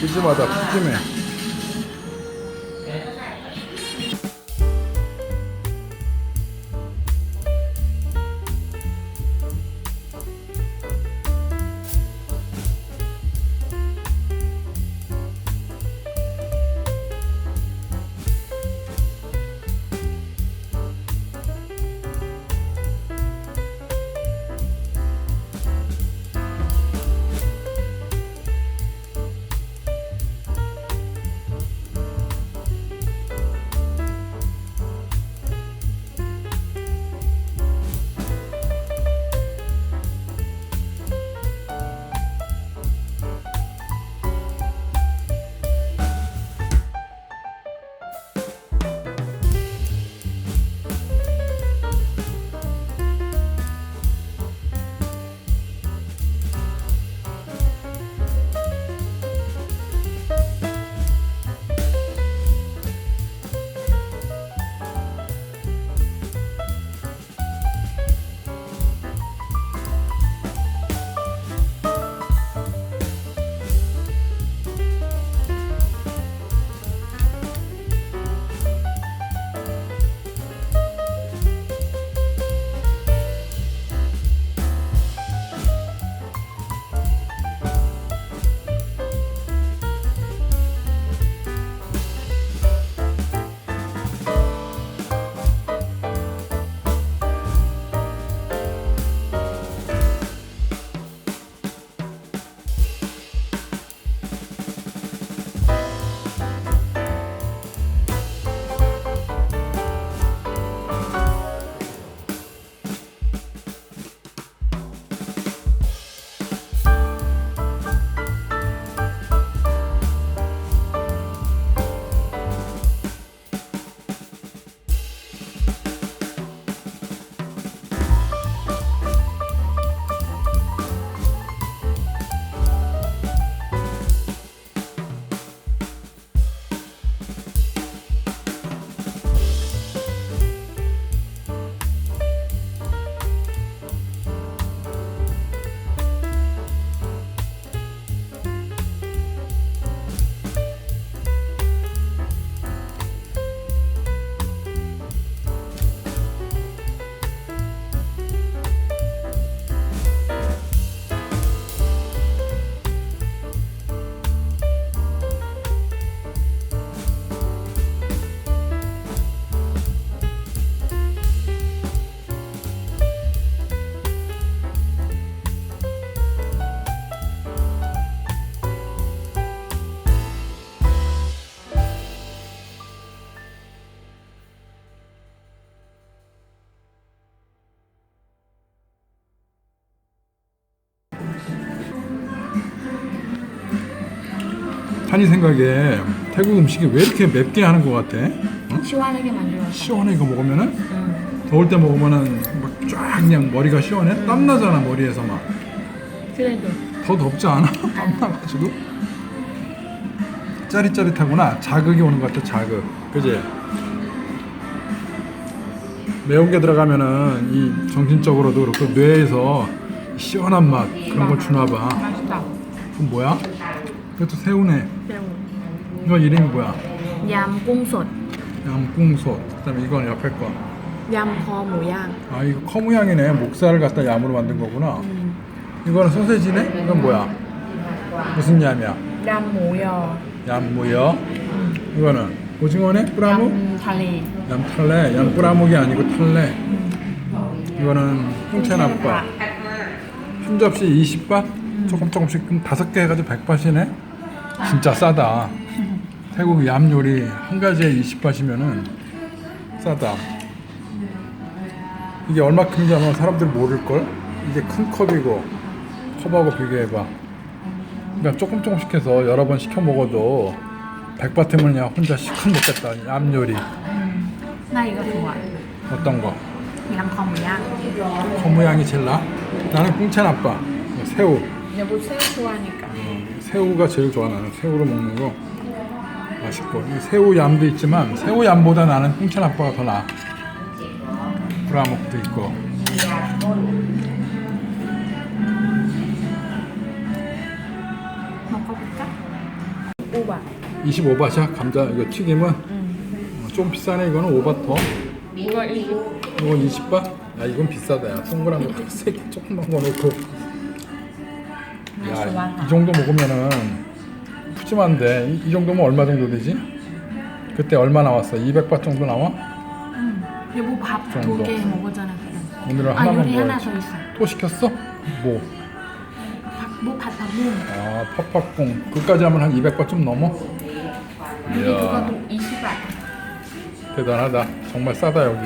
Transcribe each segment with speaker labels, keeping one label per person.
Speaker 1: 푸짐하다 푸짐해 한이 생각에 태국 음식이 왜 이렇게 맵게 하는 것 같아? 응?
Speaker 2: 시원하게 만들었어.
Speaker 1: 시원해 이거 먹으면은
Speaker 2: 응.
Speaker 1: 더울 때 먹으면은 막 쫙 그냥 머리가 시원해 땀 나잖아 머리에서 막더
Speaker 2: 그래도
Speaker 1: 덥지 않아? 땀 나가지고 짜릿짜릿하구나 자극이 오는 것 같아 자극 그지? 매운 게 들어가면은 이 정신적으로도 그렇고 뇌에서 시원한 맛 그런 걸 주나 봐
Speaker 2: 맛있다.
Speaker 1: 그건 뭐야? 그것도 새우네.
Speaker 2: 새우.
Speaker 1: 이건 이름이 뭐야?
Speaker 2: 얌꽁솥.
Speaker 1: 얌꽁솥. 그다음에 이건 옆에 거.
Speaker 2: 얌거 모양.
Speaker 1: 아 이거 커 모양이네. 목살을 갖다 얌으로 만든 거구나. 음. 이거는 소세지네. 이건 뭐야? 무슨 얌이야?
Speaker 2: 얌모여.
Speaker 1: 얌모여. 음. 이거는 오징어네.
Speaker 2: 뿌라목. 얌탈레.
Speaker 1: 얌탈레. 얌뿌라목이 아니고 탈레. 음. 이거는 홍채나밥. 한 접시 20밥? 조금 조금씩 그럼 다섯 개 해가지고 100밭이네? 진짜 싸다. 태국 얌 요리 한 가지에 20바시면은 싸다. 이게 얼마큼인지 아마 사람들 모를걸? 이게 큰 컵이고 컵하고 비교해봐. 그냥 조금 조금씩 해서 여러 번 시켜 먹어도 백바트면 그냥 혼자 시큰 먹겠다. 얌 요리.
Speaker 2: 나 이거 좋아.
Speaker 1: 어떤 거?
Speaker 2: 이랑 거무양.
Speaker 1: 거무양이 제일 나? 나는 꽁찬 아빠. 새우.
Speaker 2: 여보 뭐 새우 좋아하니까.
Speaker 1: 새우가 제일 좋아 나는. 새우로 먹는 거 맛있고. 이 새우 얌도 있지만 새우 얌보다 나는 꿍채나빠가 더 나아 브라목도 있고.
Speaker 2: 25바.
Speaker 1: 25바트야 감자 이거 튀김은?
Speaker 2: 음.
Speaker 1: 어, 좀 비싸네 이거는. 5바트 더.
Speaker 2: 이거 20.
Speaker 1: 이거 20바? 야 이건 비싸다 야. 동그란 거 세개 조금만 거 넣고
Speaker 2: 아하.
Speaker 1: 야이 정도 먹으면은 푸짐한데 이, 이 정도면 얼마 정도 되지? 그때 얼마 나왔어? 200바 정도 나와?
Speaker 2: 음. 여보 밥
Speaker 1: 정도.
Speaker 2: 두개 먹었잖아.
Speaker 1: 오늘은
Speaker 2: 아
Speaker 1: 하나만
Speaker 2: 요리 하나 더 있어.
Speaker 1: 또 시켰어? 뭐?
Speaker 2: 밥, 뭐 밥밥무.
Speaker 1: 아 팥팥콩 그까지 하면 한 200바 좀 넘어?
Speaker 2: 여기. 그것도 20바.
Speaker 1: 대단하다 정말 싸다 여기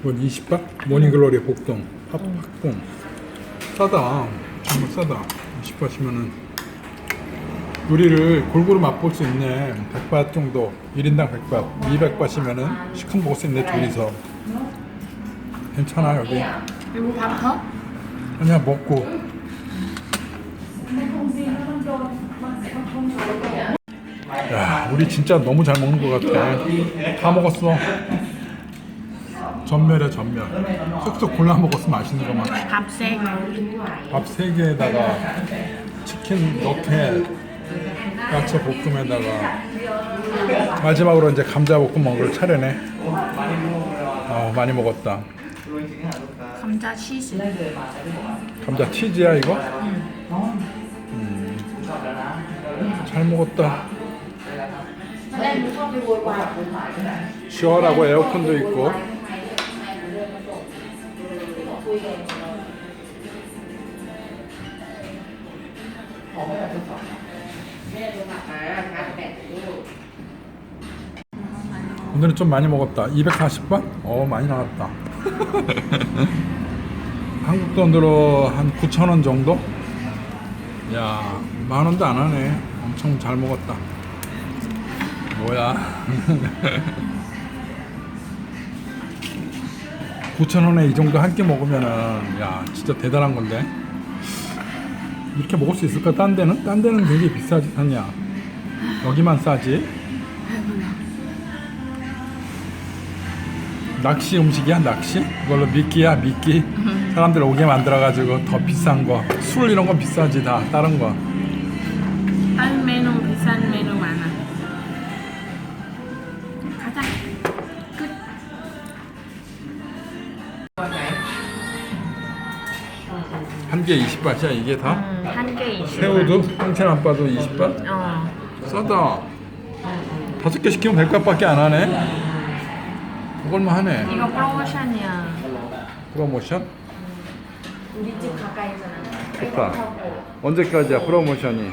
Speaker 1: 이건 20바? 모닝글로리 복동 팥팥콩 싸다. 정말 싸다. 20바시면은 요리를 골고루 맛볼 수 있네. 100바 정도. 1인당 100바 200바시면은 시큼 먹을 수 있네 둘이서. 괜찮아 여기.
Speaker 2: 여보 밥 더?
Speaker 1: 그냥 먹고. 야 우리 진짜 너무 잘 먹는 것 같아. 다 먹었어 전멸이야 전멸 쏙쏙 골라 먹었어 맛있는 거만
Speaker 2: 밥 세.
Speaker 1: 밥 3개에다가 치킨 너켓 야채 볶음에다가 마지막으로 이제 감자 볶음 걸 차려내 어, 많이 먹었다
Speaker 2: 감자 치즈.
Speaker 1: 감자 치즈야 이거? 음. 잘 먹었다. 시원하고 에어컨도 있고. 오늘은 좀 많이 먹었다. 240번? 어, 많이 나왔다. 한국 돈으로 한 9천 원 정도? 야, 만 원도 안 하네. 엄청 잘 먹었다. 뭐야? 9천 원에 이 정도 한 끼 먹으면은 야, 진짜 대단한 건데. 이렇게 먹을 수 있을까? 딴 데는? 딴 데는 되게 비싸지 않냐? 여기만 싸지? 낚시 음식이야 낚시? 그걸로 미끼야 미끼 사람들 오게 만들어가지고 더 비싼 거술 이런 건 비싸지 다 다른 거 개 20바트야 이게 다?
Speaker 2: 음, 한개 20.
Speaker 1: 새우도 홍채 안 빠도 20바?
Speaker 2: 어.
Speaker 1: 싸다 다섯 개 시키면 100바트밖에 안 하네 그걸만 하네
Speaker 2: 이거 프로모션이야.
Speaker 1: 프로모션?
Speaker 2: 우리 집 가까이잖아.
Speaker 1: 좋다 언제까지야 프로모션이